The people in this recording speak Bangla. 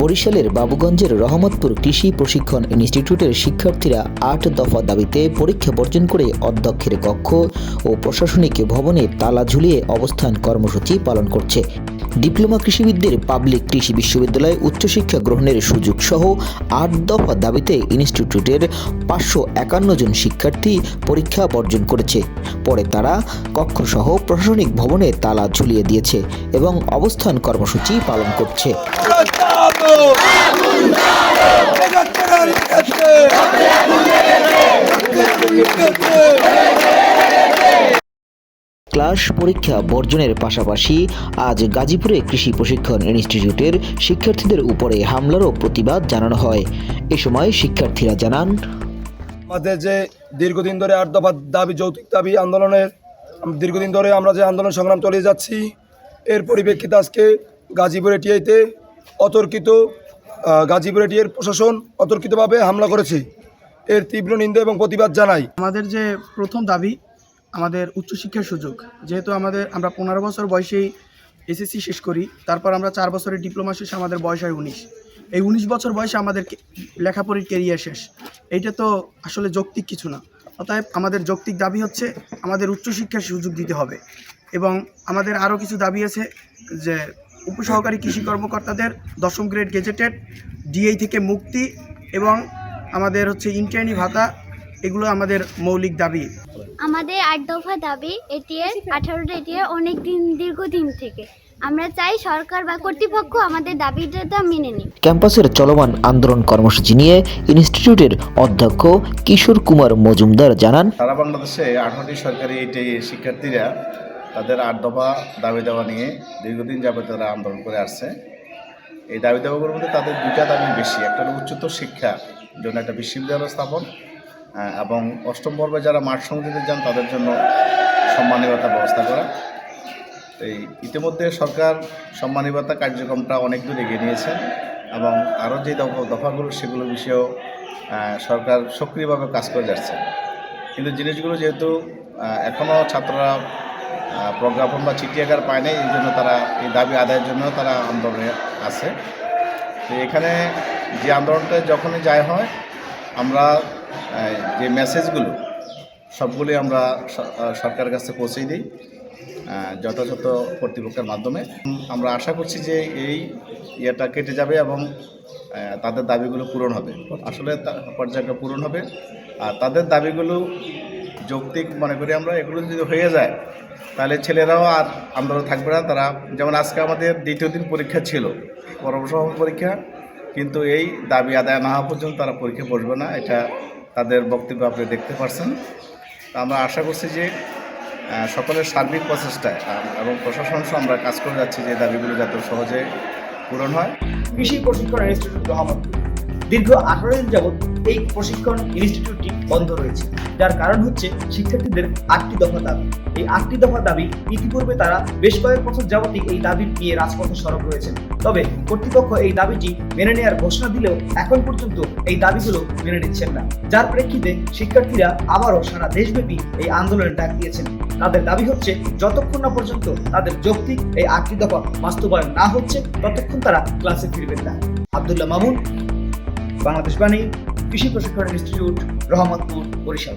বরিশালের বাবুগঞ্জের রহমতপুর কৃষি প্রশিক্ষণ ইনস্টিটিউটের শিক্ষার্থীরা আট দফা দাবিতে পরীক্ষা বর্জন করে অধ্যক্ষের কক্ষ ও প্রশাসনিক ভবনে তালা ঝুলিয়ে অবস্থান কর্মসূচি পালন করছে। ডিপ্লোমা কৃষিবিদদের পাবলিক কৃষি বিশ্ববিদ্যালয়ে উচ্চশিক্ষা গ্রহণের সুযোগ সহ আট দফা দাবিতে ইনস্টিটিউটের পাঁচশো একান্ন জন শিক্ষার্থী পরীক্ষা বর্জন করেছে। পরে তারা কক্ষসহ প্রশাসনিক ভবনে তালা ঝুলিয়ে দিয়েছে এবং অবস্থান কর্মসূচি পালন করছে। ক্লাস পরীক্ষা বর্জনের পাশাপাশি আজ গাজীপুরে কৃষি প্রশিক্ষণ ইনস্টিটিউটের শিক্ষার্থীদের উপরে হামলারও প্রতিবাদ জানানো হয়। এ সময় শিক্ষার্থীরা জানান, আমাদের যে দীর্ঘদিন ধরে আট দফা দাবি যৌতুক দাবি আন্দোলনের দীর্ঘদিন ধরে আমরা যে আন্দোলন সংগ্রাম চালিয়ে যাচ্ছি, এর পরিপ্রেক্ষিতে আজকে গাজীপুর এটিআইতে অতর্কিত গাজীপুর এটিআইয়ের প্রশাসন অতর্কিতভাবে হামলা করেছে। এর তীব্র নিন্দা এবং প্রতিবাদ জানাই। আমাদের যে প্রথম দাবি, আমাদের উচ্চশিক্ষার সুযোগ। যেহেতু আমাদের, আমরা পনেরো বছর বয়সেই এসএসসি শেষ করি, তারপর আমরা চার বছরের ডিপ্লোমা শেষে আমাদের বয়স হয় উনিশ। এই উনিশ বছর বয়সে আমাদের লেখাপড়ির কেরিয়ার শেষ। এইটা তো আসলে যৌক্তিক কিছু না। অতএব আমাদের যৌক্তিক দাবি হচ্ছে, আমাদের উচ্চশিক্ষার সুযোগ দিতে হবে। এবং আমাদের আরও কিছু দাবি আছে যে উপসহকারী কৃষি কর্মকর্তাদের দশম গ্রেড গেজেটেড ডিএই থেকে মুক্তি এবং আমাদের হচ্ছে ইন্টার্নি ভাতা এগুলো আমাদের মৌলিক দাবি। আমাদের আট দফা দাবি এটিএর আঠারোটা এটিএর অনেক দিন দীর্ঘদিন থেকে। আমরা চাই সরকার বা কর্তৃপক্ষ আমাদের দাবিটা মেনে নিক। ক্যাম্পাসের চলমান আন্দোলন কর্মসূচি নিয়ে ইনস্টিটিউটের অধ্যক্ষ কিশোর কুমার মজুমদার জানান সারা বাংলাদেশে আঠারোটি সরকারি এইটি শিক্ষার্থীরা তাদের আট দফা দাবি দেওয়া নিয়ে দীর্ঘদিন যাবত তারা আন্দোলন করে আসছে। এই দাবি দেওয়াগুলোর মধ্যে তাদের দুইটা দাবি বেশি। একটা হলো উচ্চতর শিক্ষা জন্য একটা বিশ্ববিদ্যালয় স্থাপন এবং অষ্টম পর্বে যারা মাঠ সমিতিতে যান, তাদের জন্য সম্মানীয়তা ব্যবস্থা করা। এই ইতিমধ্যে সরকার সম্মানীয়তা কার্যক্রমটা অনেক দূর এগিয়ে নিয়েছে এবং আরও যে দফা, দফাগুলো, সেগুলো বিষয়েও সরকার সক্রিয়ভাবে কাজ করে যাচ্ছে। কিন্তু জিনিসগুলো যেহেতু এখনও ছাত্ররা প্রজ্ঞাপন বা চিঠি আকার পায় নাই এই জন্য তারা এই দাবি আদায়ের জন্য তারা আন্দোলনে আছে। তো এখানে যে আন্দোলনটা যখনই যায় হয়, আমরা যে মেসেজগুলো সবগুলি আমরা সরকারের কাছে পৌঁছেই দিই যথাযথ কর্তৃপক্ষের মাধ্যমে। আমরা আশা করছি যে এই ইয়েটা কেটে যাবে এবং তাদের দাবিগুলো পূরণ হবে। আসলে পর্যায়টা পূরণ হবে। আর তাদের দাবিগুলো যৌক্তিক মনে করি আমরা, এগুলো যদি হয়ে যায় তাহলে ছেলেরাও আর আন্দোলন থাকবে না, তারা, যেমন আজকে আমাদের দ্বিতীয় দিন পরীক্ষা ছিল পরমসহ পরীক্ষা, কিন্তু এই দাবি আদায় না হওয়া পর্যন্ত তারা পরীক্ষা বসবে না, এটা তাদের বক্তব্য আপনি দেখতে পারছেন। আমরা আশা করছি যে সকলের সার্বিক প্রচেষ্টায় এবং প্রশাসন সহ আমরা কাজ করে যাচ্ছি যে দাবিগুলো যাতে সহজে পূরণ হয়। কৃষি প্রশিক্ষণ ইনস্টিটিউট দীর্ঘ আঠারো দিন যাবৎ এই প্রশিক্ষণ ইনস্টিটিউটটি বন্ধ রয়েছে। যার কারণ হচ্ছে শিক্ষার্থীদের আটটি দফা দাবি। এই আটটি দফা দাবি ইতিপূর্বে তারা বেশ কয়েক বছর যাবতই এই দাবি নিয়ে রাজপথে সরব রয়েছেন। তবে কর্তৃপক্ষ এই দাবিটি মেনে নেওয়ার ঘোষণা দিলেও এখন পর্যন্ত এই দাবিগুলো মেনে নিচ্ছেন না। যার প্রেক্ষিতে শিক্ষার্থীরা আবারও সারা দেশব্যাপী এই আন্দোলনে ডাক দিয়েছেন। তাদের দাবি হচ্ছে, যতক্ষণ না পর্যন্ত তাদের যৌক্তিক এই আটটি দফা বাস্তবায়ন না হচ্ছে, ততক্ষণ তারা ক্লাসে ফিরবেন না। আবদুল্লাহ মামুন বাংলাদেশ বাণী কৃষি প্রশিক্ষণ ইনস্টিটিউট রহমতপুর বরিশাল।